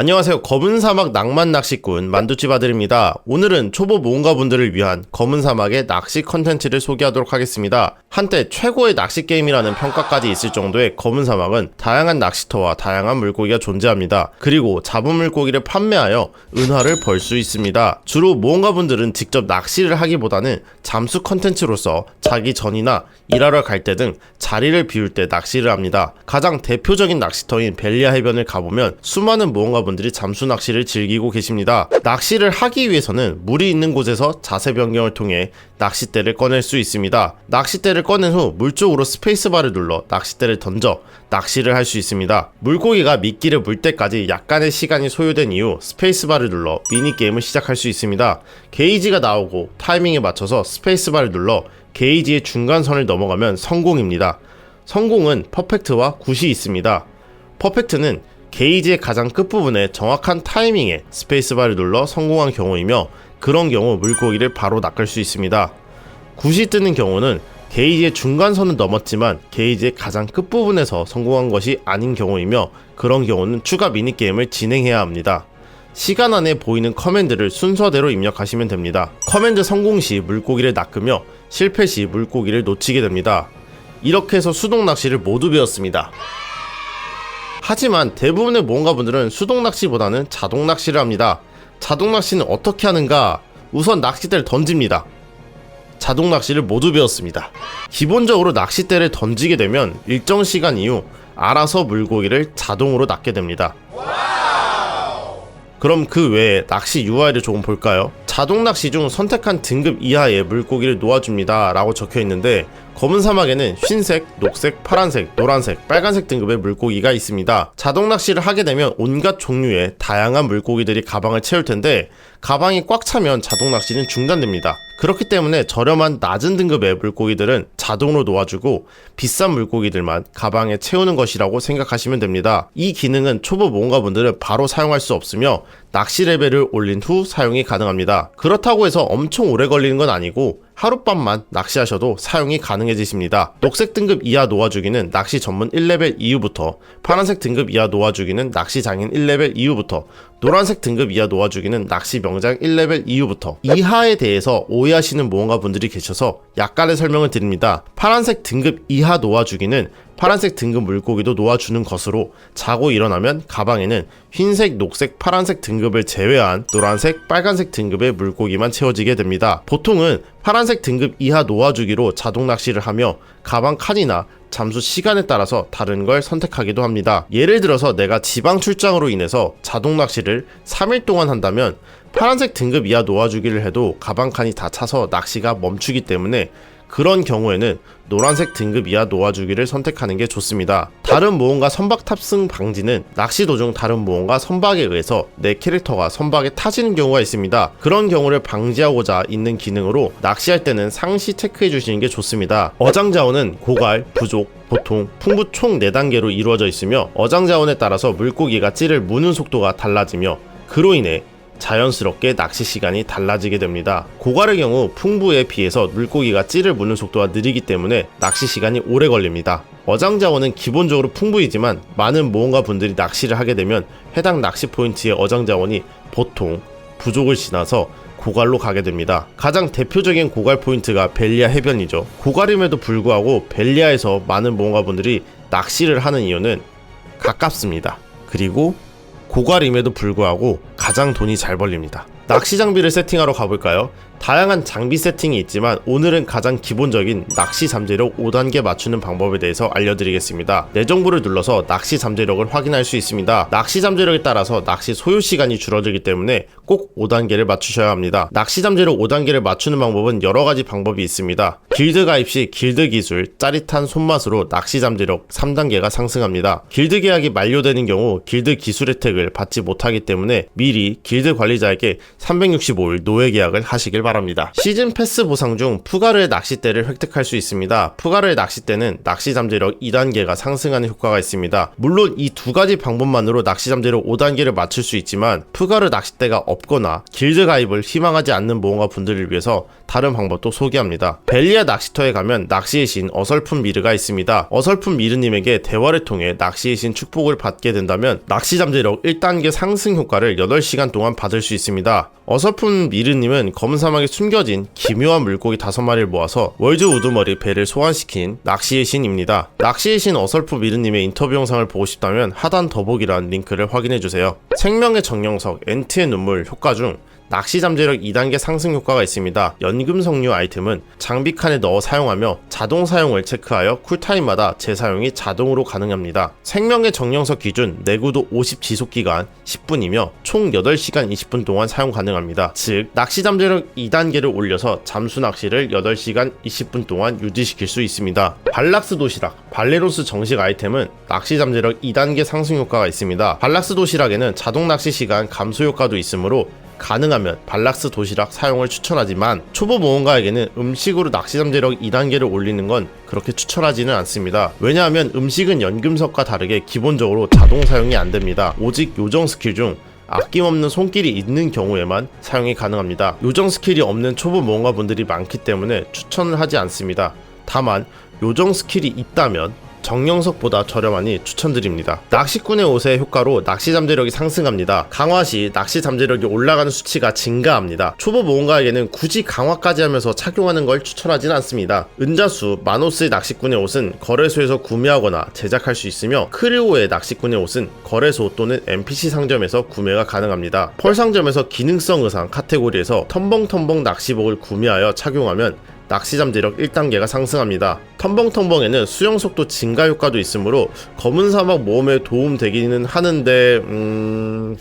안녕하세요. 검은 사막 낭만 낚시꾼 만두집 아들입니다. 오늘은 초보 모험가분들을 위한 검은 사막의 낚시 컨텐츠를 소개하도록 하겠습니다. 한때 최고의 낚시 게임이라는 평가까지 있을 정도의 검은 사막은 다양한 낚시터와 다양한 물고기가 존재합니다. 그리고 잡은 물고기를 판매하여 은화를 벌 수 있습니다. 주로 모험가분들은 직접 낚시를 하기보다는 잠수 컨텐츠로서 자기 전이나 일하러 갈 때 등 자리를 비울 때 낚시를 합니다. 가장 대표적인 낚시터인 벨리아 해변을 가보면 수많은 모험가분들 이 잠수 낚시를 즐기고 계십니다. 낚시를 하기 위해서는 물이 있는 곳에서 자세 변경을 통해 낚싯대를 꺼낼 수 있습니다. 낚싯대를 꺼낸 후 물 쪽으로 스페이스바를 눌러 낚싯대를 던져 낚시를 할 수 있습니다. 물고기가 미끼를 물 때까지 약간의 시간이 소요된 이후 스페이스바를 눌러 미니게임을 시작할 수 있습니다. 게이지가 나오고 타이밍에 맞춰서 스페이스바를 눌러 게이지의 중간선을 넘어가면 성공입니다. 성공은 퍼펙트와 굿이 있습니다. 퍼펙트는 게이지의 가장 끝부분에 정확한 타이밍에 스페이스바를 눌러 성공한 경우이며 그런 경우 물고기를 바로 낚을 수 있습니다. 굿이 뜨는 경우는 게이지의 중간선은 넘었지만 게이지의 가장 끝부분에서 성공한 것이 아닌 경우이며 그런 경우는 추가 미니게임을 진행해야 합니다. 시간 안에 보이는 커맨드를 순서대로 입력하시면 됩니다. 커맨드 성공 시 물고기를 낚으며 실패 시 물고기를 놓치게 됩니다. 이렇게 해서 수동 낚시를 모두 배웠습니다. 하지만 대부분의 모험가 분들은 수동 낚시보다는 자동 낚시를 합니다. 자동 낚시는 어떻게 하는가? 우선 낚싯대를 던집니다. 자동 낚시를 모두 배웠습니다. 기본적으로 낚싯대를 던지게 되면 일정 시간 이후 알아서 물고기를 자동으로 낚게 됩니다. 그럼 그 외에 낚시 UI를 조금 볼까요? 자동 낚시 중 선택한 등급 이하의 물고기를 놓아줍니다 라고 적혀 있는데 검은 사막에는 흰색, 녹색, 파란색, 노란색, 빨간색 등급의 물고기가 있습니다. 자동 낚시를 하게 되면 온갖 종류의 다양한 물고기들이 가방을 채울 텐데 가방이 꽉 차면 자동 낚시는 중단됩니다. 그렇기 때문에 저렴한 낮은 등급의 물고기들은 자동으로 놓아주고 비싼 물고기들만 가방에 채우는 것이라고 생각하시면 됩니다. 이 기능은 초보 모험가분들은 바로 사용할 수 없으며 낚시 레벨을 올린 후 사용이 가능합니다. 그렇다고 해서 엄청 오래 걸리는 건 아니고 하룻밤만 낚시하셔도 사용이 가능해지십니다. 녹색 등급 이하 놓아주기는 낚시 전문 1레벨 이후부터, 파란색 등급 이하 놓아주기는 낚시 장인 1레벨 이후부터, 노란색 등급 이하 놓아주기는 낚시 명장 1레벨 이후부터 이하에 대해서 오해하시는 모험가 분들이 계셔서 약간의 설명을 드립니다. 파란색 등급 이하 놓아주기는 파란색 등급 물고기도 놓아주는 것으로 자고 일어나면 가방에는 흰색, 녹색, 파란색 등급을 제외한 노란색, 빨간색 등급의 물고기만 채워지게 됩니다. 보통은 파란색 등급 이하 놓아주기로 자동 낚시를 하며 가방 칸이나 잠수 시간에 따라서 다른 걸 선택하기도 합니다. 예를 들어서 내가 지방 출장으로 인해서 자동 낚시를 3일 동안 한다면 파란색 등급 이하 놓아주기를 해도 가방 칸이 다 차서 낚시가 멈추기 때문에 그런 경우에는 노란색 등급 이하 놓아주기를 선택하는 게 좋습니다. 다른 모험가 선박 탑승 방지는 낚시 도중 다른 모험가 선박에 의해서 내 캐릭터가 선박에 타지는 경우가 있습니다. 그런 경우를 방지하고자 있는 기능으로 낚시할 때는 상시 체크해 주시는 게 좋습니다. 어장 자원은 고갈, 부족, 보통, 풍부 총 4단계로 이루어져 있으며 어장 자원에 따라서 물고기가 찌를 무는 속도가 달라지며 그로 인해 자연스럽게 낚시 시간이 달라지게 됩니다. 고갈의 경우 풍부에 비해서 물고기가 찌를 무는 속도가 느리기 때문에 낚시 시간이 오래 걸립니다. 어장 자원은 기본적으로 풍부이지만 많은 모험가 분들이 낚시를 하게 되면 해당 낚시 포인트의 어장 자원이 보통 부족을 지나서 고갈로 가게 됩니다. 가장 대표적인 고갈 포인트가 벨리아 해변이죠. 고갈임에도 불구하고 벨리아에서 많은 모험가분들이 낚시를 하는 이유는 가깝습니다. 그리고 고갈임에도 불구하고 가장 돈이 잘 벌립니다. 낚시 장비를 세팅하러 가볼까요? 다양한 장비 세팅이 있지만 오늘은 가장 기본적인 낚시 잠재력 5단계 맞추는 방법에 대해서 알려드리겠습니다. 내 정보를 눌러서 낚시 잠재력을 확인할 수 있습니다. 낚시 잠재력에 따라서 낚시 소요 시간이 줄어들기 때문에 꼭 5단계를 맞추셔야 합니다. 낚시 잠재력 5단계를 맞추는 방법은 여러 가지 방법이 있습니다. 길드 가입 시 길드 기술, 짜릿한 손맛으로 낚시 잠재력 3단계가 상승합니다. 길드 계약이 만료되는 경우 길드 기술 혜택을 받지 못하기 때문에 미리 길드 관리자에게 365일 노예 계약을 하시길 바랍니다. 바랍니다. 시즌 패스 보상 중 푸가르의 낚싯대를 획득할 수 있습니다. 푸가르의 낚싯대는 낚시 잠재력 2단계가 상승하는 효과가 있습니다. 물론 이 두 가지 방법만으로 낚시 잠재력 5단계를 맞출 수 있지만 푸가르 낚싯대가 없거나 길드 가입을 희망하지 않는 모험가 분들을 위해서 다른 방법도 소개합니다. 벨리아 낚시터에 가면 낚시의 신 어설픈 미르가 있습니다. 어설픈 미르님에게 대화를 통해 낚시의 신 축복을 받게 된다면 낚시 잠재력 1단계 상승 효과를 8시간 동안 받을 수 있습니다. 어설픈 미르님은 검은 사막에 숨겨진 기묘한 물고기 5마리를 모아서 월드 우두머리 배를 소환시킨 낚시의 신입니다. 낚시의 신 어설픈 미르님의 인터뷰 영상을 보고 싶다면 하단 더보기란 링크를 확인해주세요. 생명의 정령석, 엔트의 눈물 효과 중 낚시 잠재력 2단계 상승 효과가 있습니다. 연금 석류 아이템은 장비 칸에 넣어 사용하며 자동 사용을 체크하여 쿨타임마다 재사용이 자동으로 가능합니다. 생명의 정령석 기준 내구도 50 지속 기간 10분이며 총 8시간 20분 동안 사용 가능합니다. 즉 낚시 잠재력 2단계를 올려서 잠수 낚시를 8시간 20분 동안 유지시킬 수 있습니다. 발락스 도시락 발레로스 정식 아이템은 낚시 잠재력 2단계 상승 효과가 있습니다. 발락스 도시락에는 자동 낚시 시간 감소 효과도 있으므로 가능하면 발락스 도시락 사용을 추천하지만 초보 모험가에게는 음식으로 낚시 잠재력 2단계를 올리는 건 그렇게 추천하지는 않습니다. 왜냐하면 음식은 연금석과 다르게 기본적으로 자동 사용이 안 됩니다. 오직 요정 스킬 중 아낌없는 손길이 있는 경우에만 사용이 가능합니다. 요정 스킬이 없는 초보 모험가 분들이 많기 때문에 추천을 하지 않습니다. 다만 요정 스킬이 있다면 정령석보다 저렴하니 추천드립니다. 낚시꾼의 옷의 효과로 낚시 잠재력이 상승합니다. 강화 시 낚시 잠재력이 올라가는 수치가 증가합니다. 초보 모험가에게는 굳이 강화까지 하면서 착용하는 걸 추천하진 않습니다. 은자수 마노스의 낚시꾼의 옷은 거래소에서 구매하거나 제작할 수 있으며 크리오의 낚시꾼의 옷은 거래소 또는 NPC 상점에서 구매가 가능합니다. 펄 상점에서 기능성 의상 카테고리에서 텀벙텀벙 낚시복을 구매하여 착용하면 낚시 잠재력 1단계가 상승합니다. 텀벙텀벙에는 수영 속도 증가 효과도 있으므로 검은 사막 모험에 도움 되기는 하는데 음...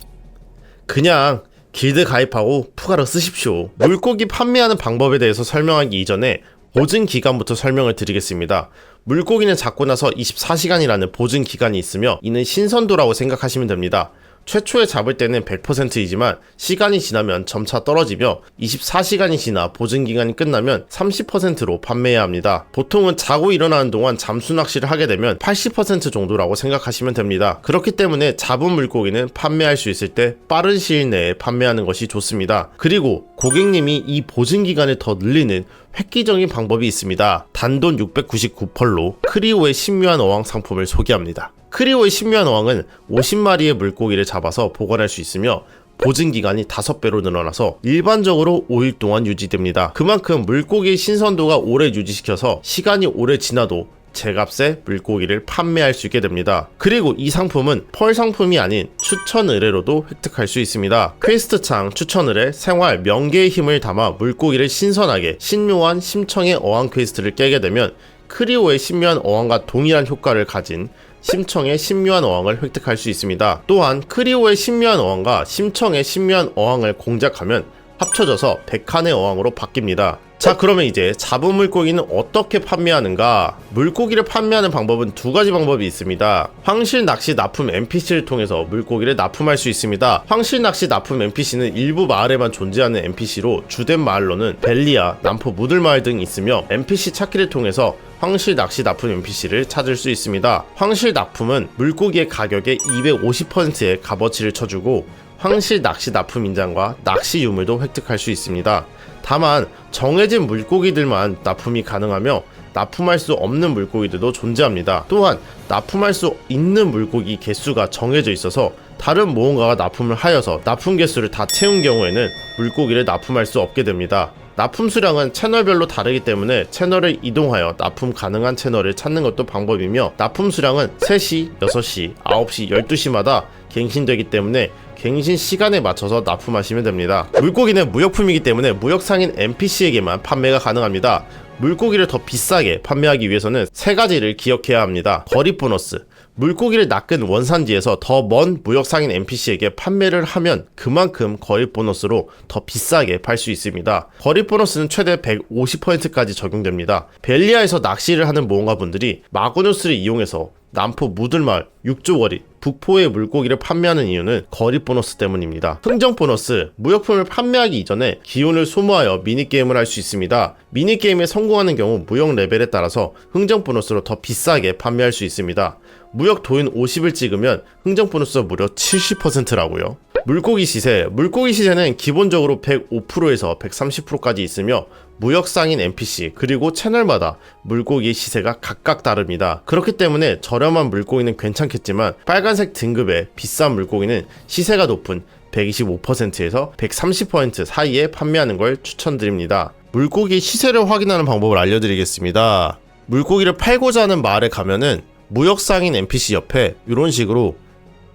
그냥 길드 가입하고 푸가로 쓰십시오. 물고기 판매하는 방법에 대해서 설명하기 이전에 보증 기간부터 설명을 드리겠습니다. 물고기는 잡고 나서 24시간이라는 보증 기간이 있으며 이는 신선도라고 생각하시면 됩니다. 최초에 잡을 때는 100%이지만 시간이 지나면 점차 떨어지며 24시간이 지나 보증 기간이 끝나면 30%로 판매해야 합니다. 보통은 자고 일어나는 동안 잠수 낚시를 하게 되면 80% 정도라고 생각하시면 됩니다. 그렇기 때문에 잡은 물고기는 판매할 수 있을 때 빠른 시일 내에 판매하는 것이 좋습니다. 그리고 고객님이 이 보증 기간을 더 늘리는 획기적인 방법이 있습니다. 단돈 699펄로 크리오의 신묘한 어항 상품을 소개합니다. 크리오의 신묘한 어항은 50마리의 물고기를 잡아서 보관할 수 있으며 보증 기간이 5배로 늘어나서 일반적으로 5일 동안 유지됩니다. 그만큼 물고기의 신선도가 오래 유지시켜서 시간이 오래 지나도 제값에 물고기를 판매할 수 있게 됩니다. 그리고 이 상품은 펄 상품이 아닌 추천 의뢰로도 획득할 수 있습니다. 퀘스트 창 추천 의뢰 생활 명계의 힘을 담아 물고기를 신선하게 신묘한 심청의 어항 퀘스트를 깨게 되면 크리오의 신묘한 어항과 동일한 효과를 가진 심청의 신묘한 어항을 획득할 수 있습니다. 또한 크리오의 신묘한 어항과 심청의 신묘한 어항을 공작하면 합쳐져서 백한의 어항으로 바뀝니다. 자 그러면 이제 잡은 물고기는 어떻게 판매하는가 물고기를 판매하는 방법은 두 가지 방법이 있습니다 황실 낚시 납품 NPC를 통해서 물고기를 납품할 수 있습니다 황실 낚시 납품 NPC는 일부 마을에만 존재하는 NPC로 주된 마을로는 벨리아, 남포 무들마을 등이 있으며 NPC 찾기를 통해서 황실 낚시 납품 NPC를 찾을 수 있습니다 황실 납품은 물고기의 가격의 250%의 값어치를 쳐주고 황실 낚시 납품 인장과 낚시 유물도 획득할 수 있습니다. 다만 정해진 물고기들만 납품이 가능하며 납품할 수 없는 물고기들도 존재합니다. 또한 납품할 수 있는 물고기 개수가 정해져 있어서 다른 모험가가 납품을 하여서 납품 개수를 다 채운 경우에는 물고기를 납품할 수 없게 됩니다. 납품 수량은 채널별로 다르기 때문에 채널을 이동하여 납품 가능한 채널을 찾는 것도 방법이며 납품 수량은 3시, 6시, 9시, 12시마다 갱신되기 때문에 갱신 시간에 맞춰서 납품하시면 됩니다. 물고기는 무역품이기 때문에 무역상인 NPC에게만 판매가 가능합니다. 물고기를 더 비싸게 판매하기 위해서는 세 가지를 기억해야 합니다. 거리 보너스. 물고기를 낚은 원산지에서 더 먼 무역상인 NPC에게 판매를 하면 그만큼 거리 보너스로 더 비싸게 팔 수 있습니다. 거리 보너스는 최대 150%까지 적용됩니다. 벨리아에서 낚시를 하는 모험가분들이 마구누스를 이용해서 남포 무들마을, 육조거리, 북포에 물고기를 판매하는 이유는 거리 보너스 때문입니다. 흥정 보너스, 무역품을 판매하기 이전에 기운을 소모하여 미니게임을 할 수 있습니다. 미니게임에 성공하는 경우 무역 레벨에 따라서 흥정 보너스로 더 비싸게 판매할 수 있습니다. 무역 도인 50을 찍으면 흥정 보너스가 무려 70%라고요. 물고기 시세, 물고기 시세는 기본적으로 105%에서 130%까지 있으며 무역 상인 NPC 그리고 채널마다 물고기 시세가 각각 다릅니다. 그렇기 때문에 저렴한 물고기는 괜찮겠지만 빨간색 등급의 비싼 물고기는 시세가 높은 125%에서 130% 사이에 판매하는 걸 추천드립니다. 물고기 시세를 확인하는 방법을 알려드리겠습니다. 물고기를 팔고자 하는 마을에 가면은 무역상인 NPC 옆에 이런 식으로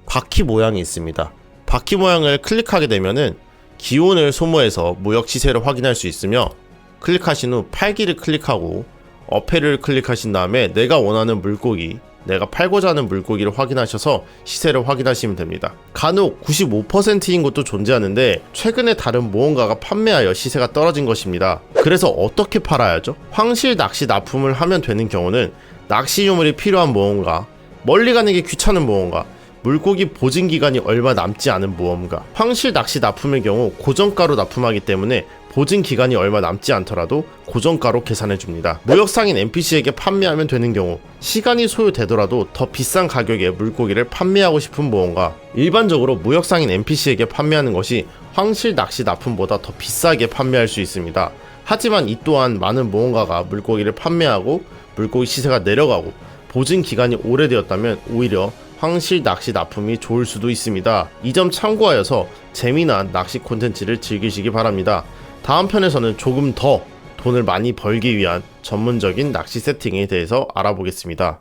바퀴 모양이 있습니다. 바퀴 모양을 클릭하게 되면은 기온을 소모해서 무역 시세를 확인할 수 있으며 클릭하신 후 팔기를 클릭하고 어패를 클릭하신 다음에 내가 원하는 물고기 내가 팔고자 하는 물고기를 확인하셔서 시세를 확인하시면 됩니다. 간혹 95%인 곳도 존재하는데 최근에 다른 모험가가 판매하여 시세가 떨어진 것입니다. 그래서 어떻게 팔아야죠? 황실 낚시 납품을 하면 되는 경우는 낚시 유물이 필요한 모험가, 멀리 가는 게 귀찮은 모험가, 물고기 보증 기간이 얼마 남지 않은 모험가, 황실 낚시 납품의 경우 고정가로 납품하기 때문에 보증 기간이 얼마 남지 않더라도 고정가로 계산해 줍니다. 무역상인 NPC에게 판매하면 되는 경우 시간이 소요되더라도 더 비싼 가격에 물고기를 판매하고 싶은 모험가 일반적으로 무역상인 NPC에게 판매하는 것이 황실 낚시 납품보다 더 비싸게 판매할 수 있습니다. 하지만 이 또한 많은 모험가가 물고기를 판매하고 물고기 시세가 내려가고 보증 기간이 오래되었다면 오히려 황실 낚시 납품이 좋을 수도 있습니다. 이 점 참고하여서 재미난 낚시 콘텐츠를 즐기시기 바랍니다. 다음 편에서는 조금 더 돈을 많이 벌기 위한 전문적인 낚시 세팅에 대해서 알아보겠습니다.